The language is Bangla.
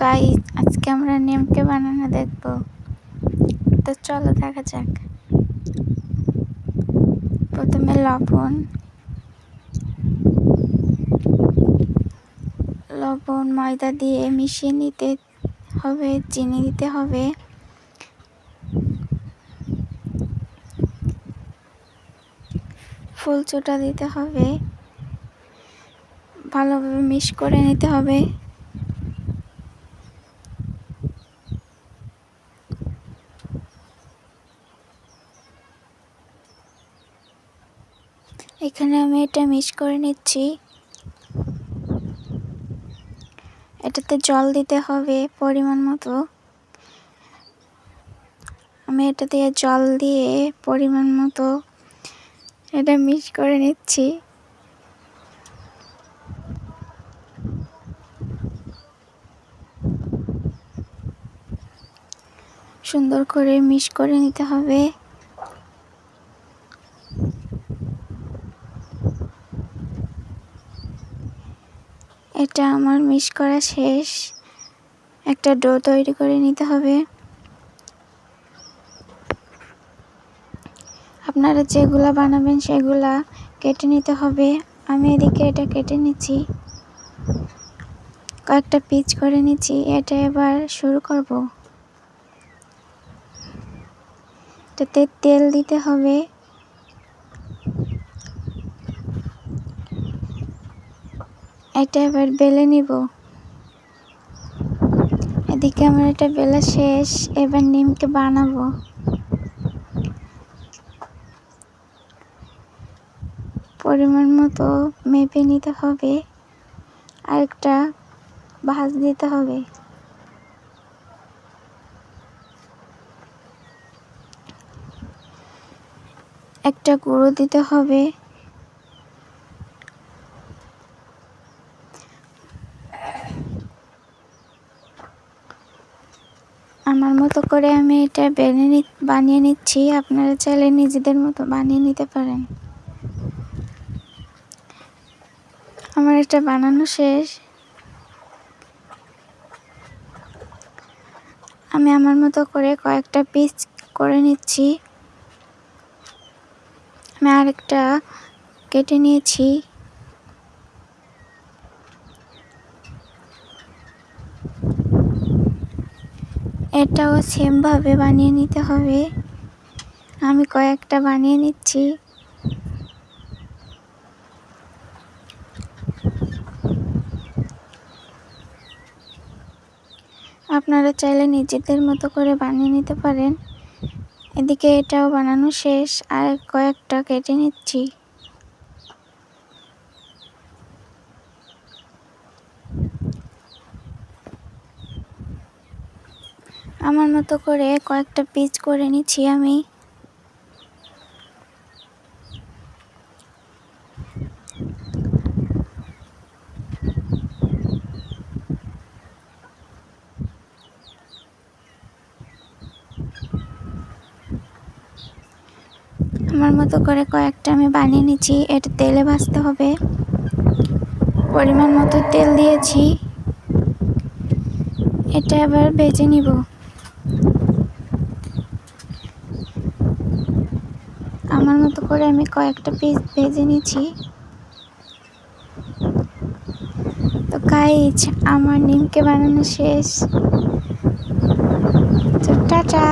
গাই আজকে আমরা নিমকে বানানো দেখব। তো চলো দেখা যাক। প্রথমে লবণ। লবণ, ময়দা দিয়ে মিশিয়ে নিতে হবে, চিনি দিতে হবে। ফুল চোটা দিতে হবে। ভালোভাবে মিক্স করে নিতে হবে। এখানে আমি এটা মিক্স করে নিচ্ছি। এটাতে জল দিতে হবে পরিমাণ মতো। আমি এটা দিয়ে জল দিয়ে পরিমাণ মতো এটা মিক্স করে নিচ্ছি। সুন্দর করে মিক্স করে নিতে হবে। এটা আমার মিক্স করা শেষ। একটা ডো তৈরি করে নিতে হবে। আপনারা যেগুলা বানাবেন সেগুলা কেটে নিতে হবে। আমি এদিকে এটা কেটে নিচ্ছি। কয়েকটা পিচ করে নিচ্ছি। এটা এবার শুরু করব। এটাতে তেল দিতে হবে। এটা এবার বেলে নিব। এদিকে আমার এটা বেলা শেষ, এবার নিমকে বানাবো। পরিমাণ মতো মেপে নিতে হবে, আর একটা ভাজ দিতে হবে। একটা গুঁড়ো দিতে হবে। আমার মতো করে আমি এটা বেনে নি, বানিয়ে নিচ্ছি। আপনারা চাইলে নিজেদের মতো বানিয়ে নিতে পারেন। আমার এটা বানানো শেষ। আমি আমার মতো করে কয়েকটা পিস করে নিচ্ছি। আমি আরেকটা কেটে নিয়েছি। এটাও সেমভাবে বানিয়ে নিতে হবে। আমি কয়েকটা বানিয়ে নিচ্ছি। আপনারা চাইলে নিজেদের মতো করে বানিয়ে নিতে পারেন। এদিকে এটাও বানানো শেষ, আর কয়েকটা কেটে নিচ্ছি। আমার মতো করে কয়েকটা পিচ করে নিচ্ছি আমি। আমার মতো করে কয়েকটা আমি বানিয়ে নিচ্ছি, এটা তেলে ভাজতে হবে। পরিমাণ মতো তেল দিয়েছি। এটা আবার ভেজে নিব। আমার মতো করে আমি কয়েকটা পিস ভেজে নিয়েছি তো গাইজ আমার নিমকে বানানো শেষ। তো টাটা।